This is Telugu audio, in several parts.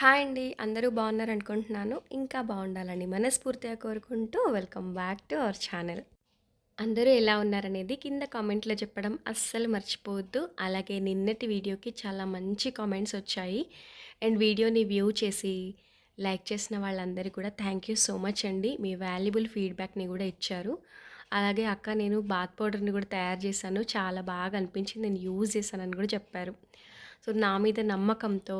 హాయ్ అండి. అందరూ బాగున్నారు అనుకుంటున్నాను. ఇంకా బాగుండాలని మనస్ఫూర్తిగా కోరుకుంటూ welcome back to our channel. అందరూ ఎలా ఉన్నారనేది కింద కామెంట్లో చెప్పడం అస్సలు మర్చిపోవద్దు. అలాగే నిన్నటి వీడియోకి చాలా మంచి కామెంట్స్ వచ్చాయి. అండ్ వీడియోని వ్యూ చేసి లైక్ చేసిన వాళ్ళందరికీ కూడా థ్యాంక్ యూ సో మచ్ అండి. మీ వాల్యుబుల్ ఫీడ్బ్యాక్ని కూడా ఇచ్చారు. అలాగే అక్క నేను బాత్ పౌడర్ని కూడా తయారు చేశాను. చాలా బాగా అనిపించింది. నేను యూజ్ చేశానని కూడా చెప్పారు. సో నా మీద నమ్మకంతో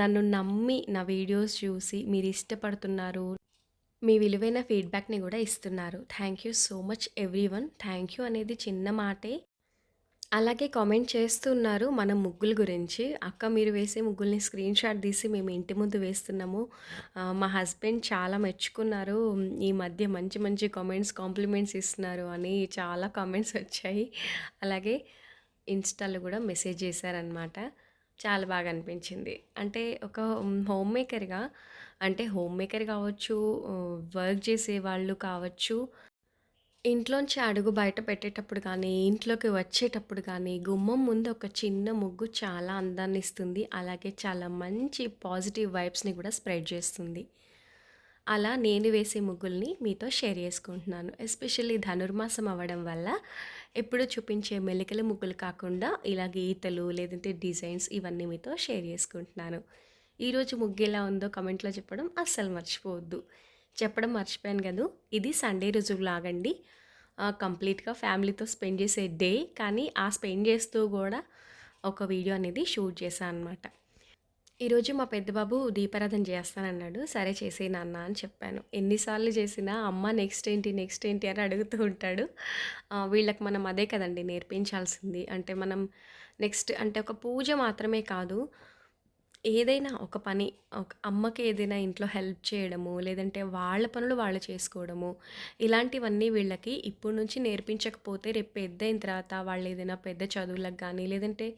నన్ను నమ్మి నా వీడియోస్ చూసి మీరు ఇష్టపడుతున్నారు మీ విలువైన ఫీడ్బ్యాక్ని కూడా ఇస్తున్నారు. Thank you so much everyone thank you అనేది చిన్న మాటే. అలాగే కామెంట్ చేస్తున్నారు మన ముగ్గుల గురించి. అక్క మీరు వేసే ముగ్గుల్ని స్క్రీన్ షాట్ తీసి మేము ఇంటి ముందు వేస్తున్నాము. మా హస్బెండ్ చాలా మెచ్చుకున్నారు. ఈ మధ్య మంచి మంచి కామెంట్స్ కాంప్లిమెంట్స్ ఇస్తున్నారు అని చాలా కామెంట్స్ వచ్చాయి. అలాగే ఇన్స్టాలో కూడా మెసేజ్ చేశారనమాట. చాలా బాగా అనిపించింది. అంటే ఒక హోమ్ మేకర్గా అంటే హోమ్ మేకర్ కావచ్చు వర్క్ చేసే వాళ్ళు కావచ్చు ఇంట్లోంచి అడుగు బయట పెట్టేటప్పుడు కానీ ఇంట్లోకి వచ్చేటప్పుడు కానీ గుమ్మం ముందు ఒక చిన్న ముగ్గు చాలా అందాన్ని ఇస్తుంది. అలాగే చాలా మంచి పాజిటివ్ వైబ్స్ని కూడా స్ప్రెడ్ చేస్తుంది. అలా నేను వేసే ముగ్గుల్ని మీతో షేర్ చేసుకుంటున్నాను. ఎస్పెషల్లీ ధనుర్మాసం అవ్వడం వల్ల ఎప్పుడూ చూపించే మెలికల ముగ్గులు కాకుండా ఇలా గీతలు లేదంటే డిజైన్స్ ఇవన్నీ మీతో షేర్ చేసుకుంటున్నాను. ఈరోజు ముగ్గు ఎలా ఉందో కమెంట్లో చెప్పడం అస్సలు మర్చిపోవద్దు. చెప్పడం మర్చిపోయాను కదా? ఇది సండే రోజు లాగండి కంప్లీట్గా ఫ్యామిలీతో స్పెండ్ చేసే డే కానీ ఆ స్పెండ్ చేస్తూ కూడా ఒక వీడియో అనేది షూట్ చేశాను అనమాట ఈరోజు మా పెద్దబాబు దీపారాధన చేస్తానన్నాడు. సరే చేసే నాన్న అని చెప్పాను. ఎన్నిసార్లు చేసినా అమ్మ నెక్స్ట్ ఏంటి నెక్స్ట్ ఏంటి అని అడుగుతూ ఉంటాడు. వీళ్ళకి మనం అదే కదండి నేర్పించాల్సింది. అంటే మనం నెక్స్ట్ అంటే ఒక పూజ మాత్రమే కాదు ఏదైనా ఒక పని ఒక అమ్మకి ఏదైనా ఇంట్లో హెల్ప్ చేయడము లేదంటే వాళ్ళ పనులు వాళ్ళు చేసుకోవడము ఇలాంటివన్నీ వీళ్ళకి ఇప్పుడు నుంచి నేర్పించకపోతే రేపు పెద్ద అయిన తర్వాత వాళ్ళు ఏదైనా పెద్ద చదువులకు కానీ లేదంటే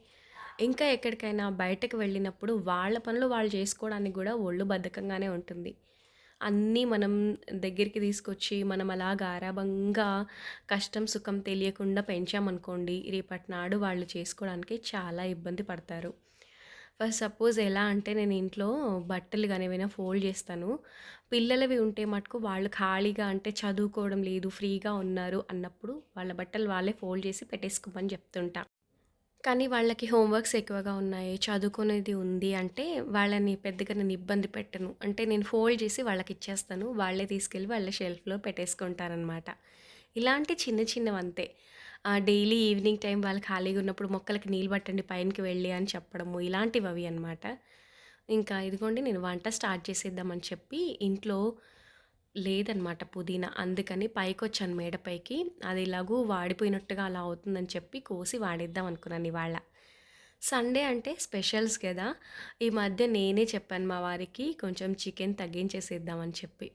ఇంకా ఎక్కడికైనా బయటకు వెళ్ళినప్పుడు వాళ్ళ పనులు వాళ్ళు చేసుకోవడానికి కూడా ఒళ్ళు బద్ధకంగానే ఉంటుంది. అన్నీ మనం దగ్గరికి తీసుకొచ్చి మనం అలా గారాబంగా కష్టం సుఖం తెలియకుండా పెంచామనుకోండి రేపటి నాడు వాళ్ళు చేసుకోవడానికి చాలా ఇబ్బంది పడతారు. ఫస్ట్ సపోజ్ ఎలా అంటే నేను ఇంట్లో బట్టలు కానీ ఏమైనా ఫోల్డ్ చేస్తాను. పిల్లలవి ఉంటే మటుకు వాళ్ళు ఖాళీగా అంటే చదువుకోవడం లేదు ఫ్రీగా ఉన్నారు అన్నప్పుడు వాళ్ళ బట్టలు వాళ్ళే ఫోల్డ్ చేసి పెట్టేసుకోమని చెప్తుంటా. కానీ వాళ్ళకి హోంవర్క్స్ ఎక్కువగా ఉన్నాయి చదువుకునేది ఉంది అంటే వాళ్ళని పెద్దగా నేను ఇబ్బంది పెట్టను. అంటే నేను ఫోల్డ్ చేసి వాళ్ళకి ఇచ్చేస్తాను వాళ్ళే తీసుకెళ్ళి వాళ్ళ షెల్ఫ్లో పెట్టేసుకుంటారనమాట. ఇలాంటి చిన్న చిన్నవి అంతే. డైలీ ఈవినింగ్ టైం వాళ్ళు ఖాళీగా ఉన్నప్పుడు మొక్కలకి నీళ్ళు పట్టండి పైనకి వెళ్ళి అని చెప్పడము ఇలాంటివి అవి అనమాట ఇంకా ఇదిగోండి నేను వంట స్టార్ట్ చేసేద్దామని చెప్పి ఇంట్లో లేదనమాట పుదీనా. అందుకని పైకి వచ్చాను మేడపైకి అది ఇలాగూ వాడిపోయినట్టుగా అలా అవుతుందని చెప్పి కోసి వాడేద్దాం అనుకున్నాను ఇవాళ. సండే అంటే స్పెషల్స్ కదా ఈ మధ్య నేనే చెప్పాను మా వారికి కొంచెం చికెన్ తగ్గించేసేద్దామని చెప్పి.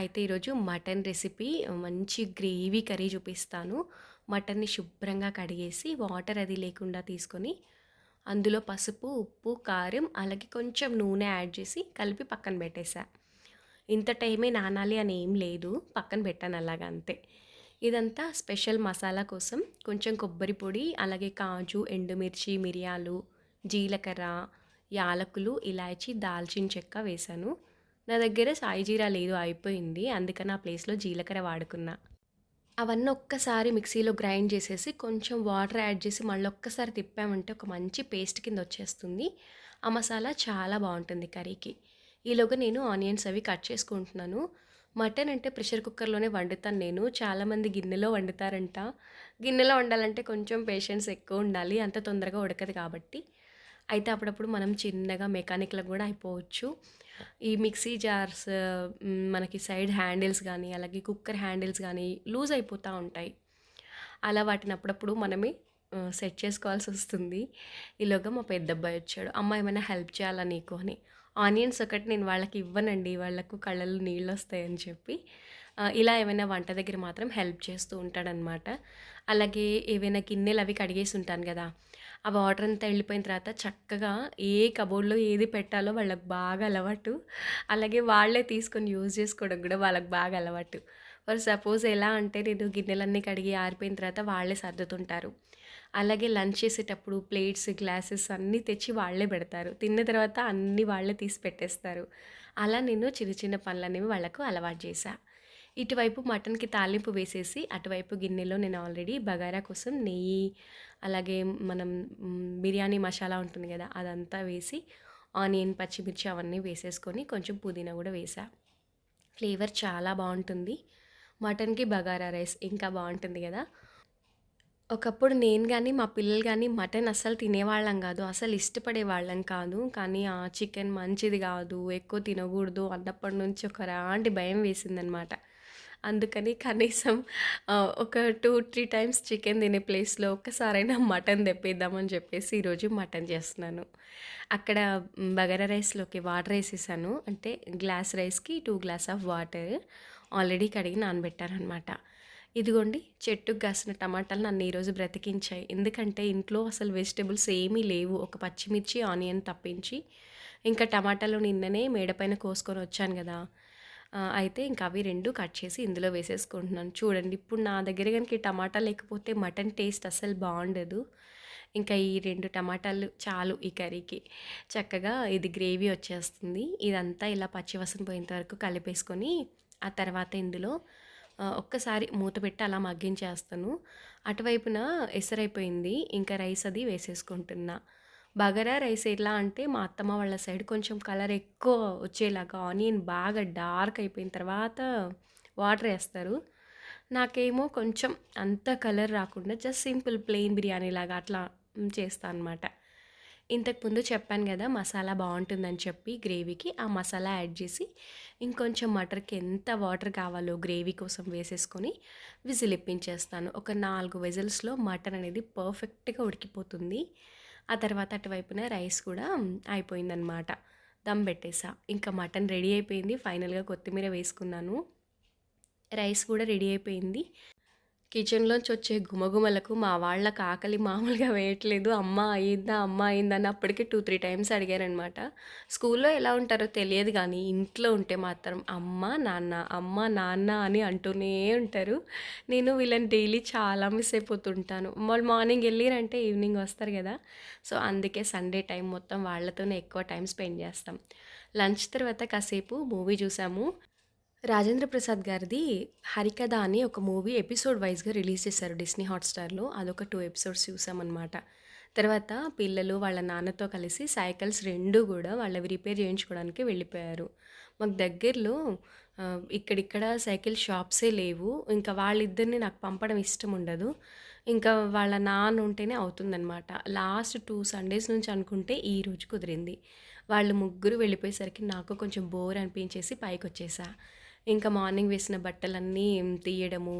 అయితే ఈరోజు మటన్ రెసిపీ మంచి గ్రేవీ కర్రీ చూపిస్తాను. మటన్ని శుభ్రంగా కడిగేసి వాటర్ అది లేకుండా తీసుకొని అందులో పసుపు ఉప్పు కారం అలాగే కొంచెం నూనె యాడ్ చేసి కలిపి పక్కన పెట్టేశా ఇంత టైమే నానాలి అని ఏం లేదు పక్కన పెట్టాను అలాగా అంతే. ఇదంతా స్పెషల్ మసాలా కోసం కొంచెం కొబ్బరి పొడి అలాగే కాజు ఎండుమిర్చి మిరియాలు జీలకర్ర యాలకులు ఇలాచి దాల్చిన చెక్క వేశాను. నా దగ్గర సాయి జీరా లేదు అయిపోయింది అందుకని ఆ ప్లేస్లో జీలకర్ర వాడుకున్నా. అవన్నీ ఒక్కసారి మిక్సీలో గ్రైండ్ చేసేసి కొంచెం వాటర్ యాడ్ చేసి మళ్ళీ ఒక్కసారి తిప్పామంటే ఒక మంచి పేస్ట్ కింద వచ్చేస్తుంది. ఆ మసాలా చాలా బాగుంటుంది కర్రీకి. ఈలోగా నేను ఆనియన్స్ అవి కట్ చేసుకుంటున్నాను. మటన్ అంటే ప్రెషర్ కుక్కర్లోనే వండుతాను నేను. చాలామంది గిన్నెలో వండుతారంట. గిన్నెలో వండాలంటే కొంచెం పేషెన్స్ ఎక్కువ ఉండాలి. అంత తొందరగా ఉడకదు కాబట్టి. అయితే అప్పుడప్పుడు మనం చిన్నగా మెకానిక్లకు కూడా అయిపోవచ్చు. ఈ మిక్సీ జార్స్ మనకి సైడ్ హ్యాండిల్స్ కానీ అలాగే కుక్కర్ హ్యాండిల్స్ కానీ లూజ్ అయిపోతూ ఉంటాయి. అలా వాటిని అప్పుడప్పుడు మనమే సెట్ చేసుకోవాల్సి వస్తుంది. ఈలోగా మా పెద్ద అబ్బాయి వచ్చాడు. అమ్మ ఏమైనా హెల్ప్ చేయాలా నీకు? అని. ఆనియన్స్ ఒకటి నేను వాళ్ళకి ఇవ్వనండి వాళ్ళకు కళ్ళల్లో నీళ్ళు వస్తాయని చెప్పి ఇలా ఏమైనా వంట దగ్గర మాత్రం హెల్ప్ చేస్తూ ఉంటాడనమాట. అలాగే ఏవైనా గిన్నెలు అవి కడిగేసి ఉంటాను కదా ఆ వాటర్ అంతా వెళ్ళిపోయిన తర్వాత చక్కగా ఏ కబోర్డ్లో ఏది పెట్టాలో వాళ్ళకి బాగా అలవాటు. అలాగే వాళ్ళే తీసుకొని యూజ్ చేసుకోవడం కూడా వాళ్ళకి బాగా అలవాటు. ఫర్ సపోజ్ ఎలా అంటే నేను గిన్నెలన్నీ కడిగి ఆరిపోయిన తర్వాత వాళ్ళే సర్దుతుంటారు. అలాగే లంచ్ చేసేటప్పుడు ప్లేట్స్ గ్లాసెస్ అన్నీ తెచ్చి వాళ్ళే పెడతారు. తిన్న తర్వాత అన్నీ వాళ్ళే తీసి పెట్టేస్తారు. అలా నేను చిన్న చిన్న పనులనేవి వాళ్ళకు అలవాటు చేశా. ఇటువైపు మటన్కి తాలింపు వేసేసి అటువైపు గిన్నెలో నేను ఆల్రెడీ బగారా కోసం నెయ్యి అలాగే మనం బిర్యానీ మసాలా ఉంటుంది కదా అదంతా వేసి ఆనియన్ పచ్చిమిర్చి అవన్నీ వేసేసుకొని కొంచెం పుదీనా కూడా వేసా ఫ్లేవర్ చాలా బాగుంటుంది. మటన్కి బగారా రైస్ ఇంకా బాగుంటుంది కదా. ఒకప్పుడు నేను కానీ మా పిల్లలు కానీ మటన్ అస్సలు తినేవాళ్ళం కాదు. అసలు ఇష్టపడే వాళ్ళం కాదు. కానీ ఆ చికెన్ మంచిది కాదు ఎక్కువ తినకూడదు అన్నప్పటి నుంచి ఒక రాంటి భయం వేసిందనమాట అందుకని కనీసం ఒక టూ త్రీ టైమ్స్ చికెన్ తినే ప్లేస్లో ఒక్కసారైనా మటన్ తెప్పిద్దామని చెప్పేసి ఈరోజు మటన్ చేస్తున్నాను. అక్కడ బగర బగారా రైస్లోకి వాటర్ వేసేసాను. అంటే గ్లాస్ రైస్కి two glass of water already కడిగి నానబెట్టారనమాట ఇదిగోండి చెట్టుకు కాసిన టమాటాలు నన్ను ఈరోజు బ్రతికించాయి. ఎందుకంటే ఇంట్లో అసలు వెజిటేబుల్స్ ఏమీ లేవు. ఒక పచ్చిమిర్చి ఆనియన్ తప్పించి ఇంకా టమాటాలు నిన్ననే మేడపైన కోసుకొని వచ్చాను కదా. అయితే ఇంకా అవి రెండు కట్ చేసి ఇందులో వేసేసుకుంటున్నాను. చూడండి ఇప్పుడు నా దగ్గర కనుక ఈ టమాటా లేకపోతే మటన్ టేస్ట్ అస్సలు బాగుండదు. ఇంకా ఈ రెండు టమాటాలు చాలు ఈ కర్రీకి. చక్కగా ఇది గ్రేవీ వచ్చేస్తుంది. ఇదంతా ఇలా పచ్చివసన పోయేంత వరకు కలిపేసుకొని ఆ తర్వాత ఇందులో ఒక్కసారి మూత పెట్టి అలా మగ్గించేస్తాను. అటువైపున ఎసరైపోయింది. ఇంకా రైస్ అది వేసేసుకుంటున్నా. బగారా రైస్ ఎలా అంటే మా అత్తమ్మ వాళ్ళ సైడ్ కొంచెం కలర్ ఎక్కువ వచ్చేలాగా ఆనియన్ బాగా డార్క్ అయిపోయిన తర్వాత వాటర్ వేస్తారు. నాకేమో కొంచెం అంత కలర్ రాకుండా జస్ట్ సింపుల్ ప్లెయిన్ బిర్యానీ లాగా అట్లా చేస్తాను అనమాట ఇంతకుముందు చెప్పాను కదా మసాలా బాగుంటుందని చెప్పి గ్రేవీకి ఆ మసాలా యాడ్ చేసి ఇంకొంచెం మటర్కి ఎంత వాటర్ కావాలో గ్రేవీ కోసం వేసేసుకొని విజిల్ ఇప్పించేస్తాను ఒక నాలుగు విజిల్స్లో మటన్ అనేది పర్ఫెక్ట్గా ఉడికిపోతుంది. ఆ తర్వాత అటువైపున రైస్ కూడా అయిపోయిందనమాట దమ్ పెట్టేసా. ఇంకా మటన్ రెడీ అయిపోయింది. ఫైనల్గా కొత్తిమీర వేసుకున్నాను. రైస్ కూడా రెడీ అయిపోయింది. కిచెన్లోంచి వచ్చే గుమగుమలకు మా వాళ్ళకి ఆకలి మామూలుగా వేయట్లేదు. అమ్మ అయిందా అమ్మ అయిందా అని అప్పటికే టూ త్రీ టైమ్స్ అడిగారనమాట. స్కూల్లో ఎలా ఉంటారో తెలియదు కానీ ఇంట్లో ఉంటే మాత్రం అమ్మ నాన్న అమ్మ నాన్న అని అంటూనే ఉంటారు. నేను వీళ్ళని డైలీ చాలా మిస్ అయిపోతుంటాను. వాళ్ళు మార్నింగ్ వెళ్ళిరంటే ఈవినింగ్ వస్తారు కదా. సో అందుకే సండే టైం మొత్తం వాళ్ళతోనే ఎక్కువ టైం స్పెండ్ చేస్తాం. లంచ్ తర్వాత కాసేపు మూవీ చూసాము. రాజేంద్ర ప్రసాద్ గారిది హరికథ అని ఒక మూవీ ఎపిసోడ్ వైజ్గా రిలీజ్ చేశారు డిస్నీ హాట్స్టార్లో. అదొక టూ ఎపిసోడ్స్ చూసామన్నమాట. తర్వాత పిల్లలు వాళ్ళ నాన్నతో కలిసి సైకిల్స్ రెండు కూడా వాళ్ళవి రిపేర్ చేయించుకోవడానికి వెళ్ళిపోయారు. మాకు దగ్గరలో ఇక్కడిక్కడ సైకిల్ షాప్సే లేవు. ఇంకా వాళ్ళిద్దరిని నాకు పంపడం ఇష్టం ఉండదు. ఇంకా వాళ్ళ నాన్న ఉంటేనే అవుతుందన్నమాట. లాస్ట్ టూ సండేస్ నుంచి అనుకుంటే ఈ రోజు కుదిరింది. వాళ్ళు ముగ్గురు వెళ్ళిపోయేసరికి నాకు కొంచెం బోర్ అనిపించేసి పైకి వచ్చేసా ఇంకా మార్నింగ్ వేసిన బట్టలన్నీ తీయడము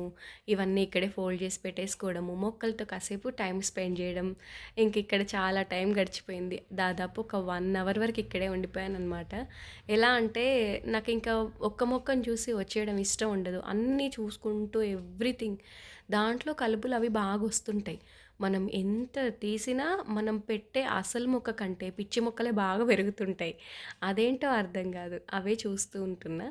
ఇవన్నీ ఇక్కడే ఫోల్డ్ చేసి పెట్టేసుకోవడము మొక్కలతో కాసేపు టైం స్పెండ్ చేయడం ఇంక ఇక్కడ చాలా టైం గడిచిపోయింది. దాదాపు ఒక వన్ అవర్ వరకు ఇక్కడే ఉండిపోయాను అనమాట ఎలా అంటే నాకు ఇంకా ఒక్క మొక్కను చూసి వచ్చేయడం ఇష్టం ఉండదు. అన్నీ చూసుకుంటూ ఎవ్రీథింగ్. దాంట్లో కలుపులు అవి బాగా వస్తుంటాయి. మనం ఎంత తీసినా మనం పెట్టే అసలు మొక్క కంటే పిచ్చి మొక్కలే బాగా పెరుగుతుంటాయి. అదేంటో అర్థం కాదు. అవే చూస్తూ ఉంటున్నా.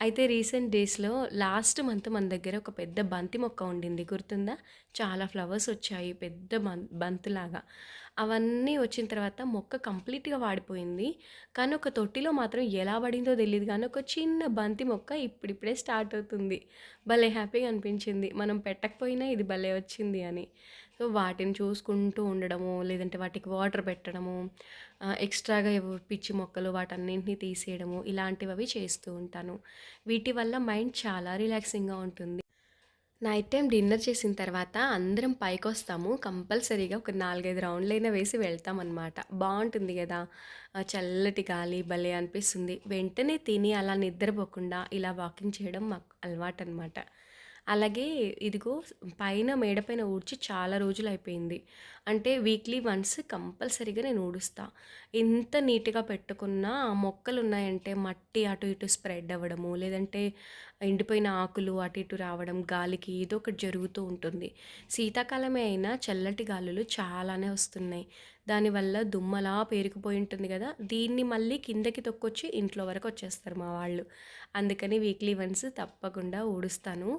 అయితే రీసెంట్ డేస్లో లాస్ట్ మంత్ మన దగ్గర ఒక పెద్ద బంతి మొక్క ఉండింది. గుర్తుందా? చాలా ఫ్లవర్స్ వచ్చాయి. పెద్ద బం బంతిలాగా. అవన్నీ వచ్చిన తర్వాత మొక్క కంప్లీట్గా వాడిపోయింది. కానీ ఒక తొట్టిలో మాత్రం ఎలా పడిందో తెలియదు కానీ ఒక చిన్న బంతి మొక్క ఇప్పుడిప్పుడే స్టార్ట్ అవుతుంది. భలే హ్యాపీగా అనిపించింది. మనం పెట్టకపోయినా ఇది భలే వచ్చింది అని. సో వాటిని చూసుకుంటూ ఉండడము లేదంటే వాటికి వాటర్ పెట్టడము ఎక్స్ట్రాగా పిచ్చి మొక్కలు వాటన్నింటినీ తీసేయడము ఇలాంటివి అవి చేస్తూ ఉంటాను. వీటి వల్ల మైండ్ చాలా రిలాక్సింగ్గా ఉంటుంది. నైట్ టైం డిన్నర్ చేసిన తర్వాత అందరం పైకి వస్తాము కంపల్సరీగా ఒక నాలుగైదు రౌండ్లైనా వేసి వెళ్తామన్నమాట. బాగుంటుంది కదా చల్లటి గాలి భలే అనిపిస్తుంది. వెంటనే తిని అలా నిద్రపోకుండా ఇలా వాకింగ్ చేయడం మాకు అలవాటు అనమాట అలాగే ఇదిగో పైన మేడ పైన ఊడ్చి చాలా రోజులు అయిపోయింది అంటే వీక్లీ వన్స్ కంపల్సరీగా నేను ఊడుస్తా. ఎంత నీట్గా పెట్టుకున్నా ఆ మొక్కలు ఉన్నాయంటే మట్టి అటు ఇటు స్ప్రెడ్ అవ్వడము లేదంటే ఎండిపోయిన ఆకులు అటు ఇటు రావడం గాలికి ఏదో ఒకటి జరుగుతూ ఉంటుంది. శీతాకాలమే అయినా చల్లటి గాలులు చాలానే వస్తున్నాయి. దానివల్ల దుమ్మలా పేరుకుపోయి ఉంటుంది కదా దీన్ని మళ్ళీ కిందకి తొక్కొచ్చి ఇంట్లో వరకు వచ్చేస్తారు మా వాళ్ళు. అందుకని వీక్లీ వన్స్ తప్పకుండా ఊడుస్తాను.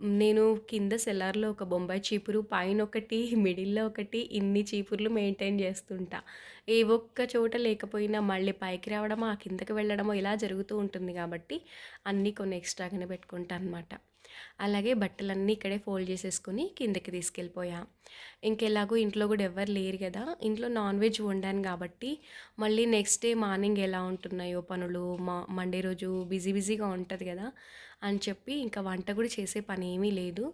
నేను కింద సెల్లార్‌లో ఒక బొంబాయి చీపురు, పైన ఒకటి మిడిల్‌లో ఒకటి ఇన్ని చీపుర్లు మెయింటైన్ చేస్తుంటా. ఏ ఒక్క చోట లేకపోయినా మళ్ళీ పైకి రావడమో, ఆ కిందకి వెళ్ళడమో ఇలా జరుగుతూ ఉంటుంది కాబట్టి అన్నీ కొన్ని ఎక్స్‌ట్రాగానే పెట్టుకుంటా అనమాట. అలాగే బట్టలన్నీ ఇక్కడే ఫోల్డ్ చేసేసుకొని కిందకి తీసుకెళ్ళిపోయా. ఇంకెలాగో ఇంట్లో కూడా ఎవ్వరు లేరు కదా! ఇంట్లో నాన్ వెజ్ వండాను కాబట్టి మళ్ళీ నెక్స్ట్ డే మార్నింగ్ ఎలా ఉంటున్నాయో పనులు మా మండే రోజు బిజీ బిజీగా ఉంటుంది కదా! అని చెప్పి ఇంకా వంట కూడా చేసే పని ఏమీ లేదు.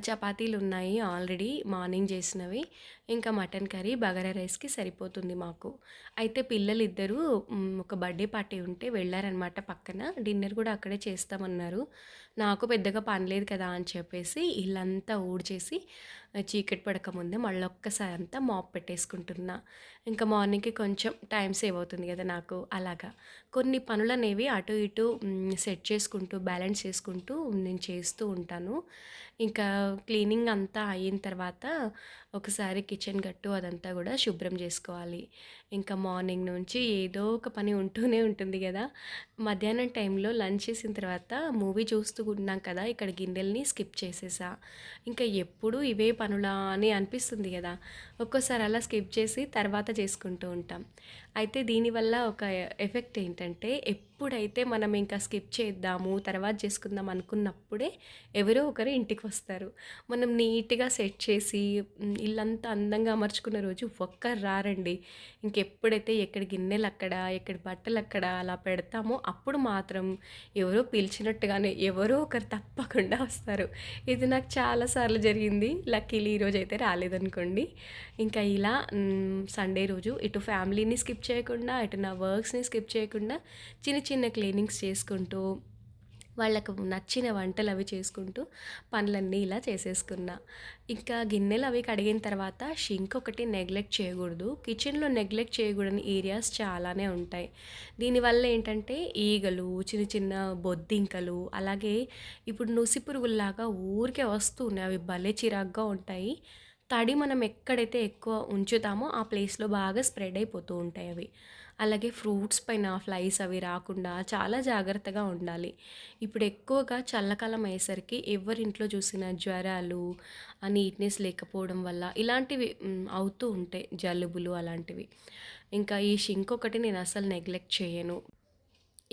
చపాతీలు ఉన్నాయి ఆల్రెడీ మార్నింగ్ చేసినవి. ఇంకా మటన్ కర్రీ, బగారా రైస్‌కి సరిపోతుంది మాకు. అయితే పిల్లలిద్దరూ హ్మ్, ఒక బర్త్‌డే పార్టీ ఉంటే వెళ్ళారనమాట పక్కన. డిన్నర్ కూడా అక్కడే చేస్తామన్నారు. నాకు పెద్దగా పని లేదు కదా! అని చెప్పేసి ఇల్లంతా ఊడ్చేసి చీకటి పడకముందే మళ్ళీ ఒక్కసారి అంతా మాప్ పెట్టేసుకుంటున్నా. ఇంకా మార్నింగ్‌కి కొంచెం టైం సేవ్ అవుతుంది కదా నాకు అలాగా. కొన్ని పనులనేవి అటు ఇటు సెట్ చేసుకుంటూ, బ్యాలెన్స్ చేసుకుంటూ నేను చేస్తూ ఉంటాను. ఇంకా క్లీనింగ్ అంతా అయిన తర్వాత ఒకసారి కిచెన్ గట్టు అదంతా కూడా శుభ్రం చేసుకోవాలి. ఇంకా మార్నింగ్ నుంచి ఏదో ఒక పని ఉంటూనే ఉంటుంది కదా! మధ్యాహ్నం టైంలో లంచ్ చేసిన తర్వాత మూవీ చూస్తూ ఉన్నాం కదా! ఇక్కడ గిన్నెల్ని స్కిప్ చేసేసా. ఇంకా ఎప్పుడు ఇవే పనులా అని అనిపిస్తుంది కదా! ఒక్కోసారి అలా స్కిప్ చేసి తర్వాత చేసుకుంటూ ఉంటాం. అయితే దీనివల్ల ఒక ఎఫెక్ట్ ఏంటంటే ఎప్పుడైతే మనం ఇంకా స్కిప్ చేద్దాము, తర్వాత చేసుకుందాం అనుకున్నప్పుడే ఎవరో ఒకరు ఇంటికి వస్తారు మనం నీట్‌గా సెట్ చేసి ఇల్లంతా అందంగా అమర్చుకున్న రోజు ఒక్కరు రారండి. ఇంకెప్పుడైతే ఎక్కడ గిన్నెలు అక్కడ ఎక్కడ బట్టలు అక్కడ అలా పెడతామో అప్పుడు మాత్రం ఎవరో పిలిచినట్టుగానే ఎవరో ఒకరు తప్పకుండా వస్తారు. ఇది నాకు చాలా సార్లు జరిగింది. లక్కీలీ అయితే రాలేదనుకోండి. ఇంకా ఇలా సండే రోజు ఇటు ఫ్యామిలీని స్కిప్ చేయకుండా, అటు నా వర్క్స్‌ని స్కిప్ చేయకుండా చిన్న చిన్న క్లీనింగ్స్ చేసుకుంటూ, వాళ్ళకు నచ్చిన వంటలు అవి చేసుకుంటూ పనులన్నీ ఇలా చేసేసుకున్నా. ఇంకా గిన్నెలు అవి కడిగిన తర్వాత షింక్ ఒకటి నెగ్లెక్ట్ చేయకూడదు. కిచెన్‌లో నెగ్లెక్ట్ చేయకూడని ఏరియాస్ చాలానే ఉంటాయి. దీనివల్ల ఏంటంటే ఈగలు, చిన్న చిన్న బొద్దింకలు, అలాగే ఇప్పుడు నుసి పురుగుల్లాగా ఊరికే వస్తూ ఉన్నాయి. అవి భలే చిరాగ్గా ఉంటాయి. తడి మనం ఎక్కడైతే ఎక్కువ ఉంచుతామో ఆ ప్లేస్‌లో బాగా స్ప్రెడ్ అయిపోతూ ఉంటాయి అవి. అలాగే ఫ్రూట్స్ పైన ఫ్లైస్ అవి రాకుండా చాలా జాగ్రత్తగా ఉండాలి. ఇప్పుడు ఎక్కువగా చల్లకాలం అయ్యేసరికి ఎవరింట్లో చూసినా జ్వరాలు, ఆ నీట్‌నెస్ లేకపోవడం వల్ల ఇలాంటివి అవుతూ ఉంటాయి. జలుబులు అలాంటివి. ఇంకా ఈ షింక్ ఒకటి నేను అసలు నెగ్లెక్ట్ చేయను.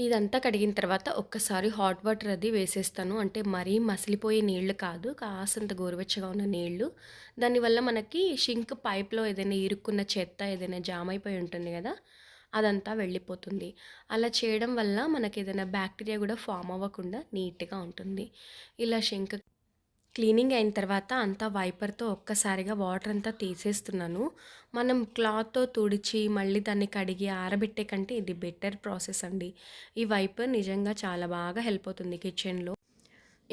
ఇదంతా కడిగిన తర్వాత ఒక్కసారి హాట్ వాటర్ అది వేసేస్తాను. అంటే మరీ మసిలిపోయే నీళ్ళు కాదు. కాసంత గోరువెచ్చగా ఉన్న నీళ్ళు. దానివల్ల మనకి షింక్ పైప్‌లో ఏదైనా ఇరుక్కున్న చెత్త ఏదైనా జామ్ అయిపోయి ఉంటుంది కదా అదంతా వెళ్ళిపోతుంది. అలా చేయడం వల్ల మనకి ఏదైనా బ్యాక్టీరియా కూడా ఫామ్ అవ్వకుండా నీట్‌గా ఉంటుంది. ఇలా షింక్ క్లీనింగ్ అయిన తర్వాత అంతా వైపర్‌తో ఒక్కసారిగా వాటర్ అంతా తీసేస్తున్నాను. మనం క్లాత్‌తో తుడిచి మళ్ళీ దాన్ని కడిగి ఆరబెట్టే కంటే ఇది బెటర్ ప్రాసెస్ అండి. ఈ వైపర్ నిజంగా చాలా బాగా హెల్ప్ అవుతుంది కిచెన్‌లో.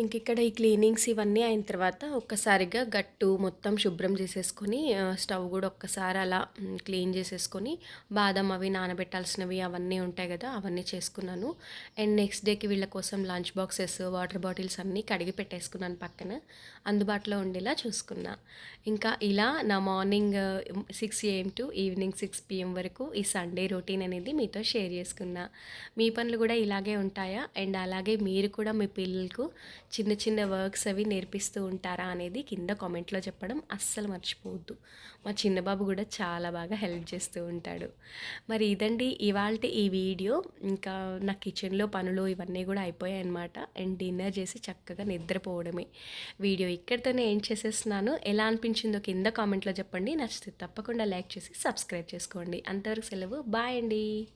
ఇంకిక్కడ ఈ క్లీనింగ్స్ ఇవన్నీ అయిన తర్వాత ఒక్కసారిగా గట్టు మొత్తం శుభ్రం చేసేసుకొని స్టవ్ కూడా ఒక్కసారి అలా క్లీన్ చేసేసుకొని బాదం అవి నానబెట్టాల్సినవి అవన్నీ ఉంటాయి కదా అవన్నీ చేసుకున్నాను. అండ్ నెక్స్ట్ డేకి వీళ్ళ కోసం లంచ్ బాక్సెస్, వాటర్ బాటిల్స్ అన్నీ కడిగి పెట్టేసుకున్నాను పక్కన. అందుబాటులో ఉండేలా చూసుకున్నా. ఇంకా ఇలా నా morning six AM to evening six PM వరకు ఈ సండే రొటీన్ అనేది మీతో షేర్ చేసుకున్నా. మీ పనులు కూడా ఇలాగే ఉంటాయా? అండ్ అలాగే మీరు కూడా మీ పిల్లలకు చిన్న చిన్న వర్క్స్ అవి నేర్పిస్తూ ఉంటారా అనేది కింద కామెంట్లో చెప్పడం అస్సలు మర్చిపోవద్దు. మా చిన్న బాబు చాలా బాగా హెల్ప్ చేస్తూ ఉంటాడు. మరి ఇదండి ఇవాళ ఈ వీడియో. ఇంకా నా కిచెన్‌లో పనులు ఇవన్నీ కూడా అయిపోయాయి అనమాట అండ్ డిన్నర్ చేసి చక్కగా నిద్రపోవడమే. వీడియో ఇక్కడితోనే ఏం చేసేస్తున్నాను. ఎలా అనిపించిందో కింద కామెంట్లో చెప్పండి. నచ్చితే తప్పకుండా లైక్ చేసి సబ్స్క్రైబ్ చేసుకోండి. అంతవరకు సెలవు. బాయ్ అండి.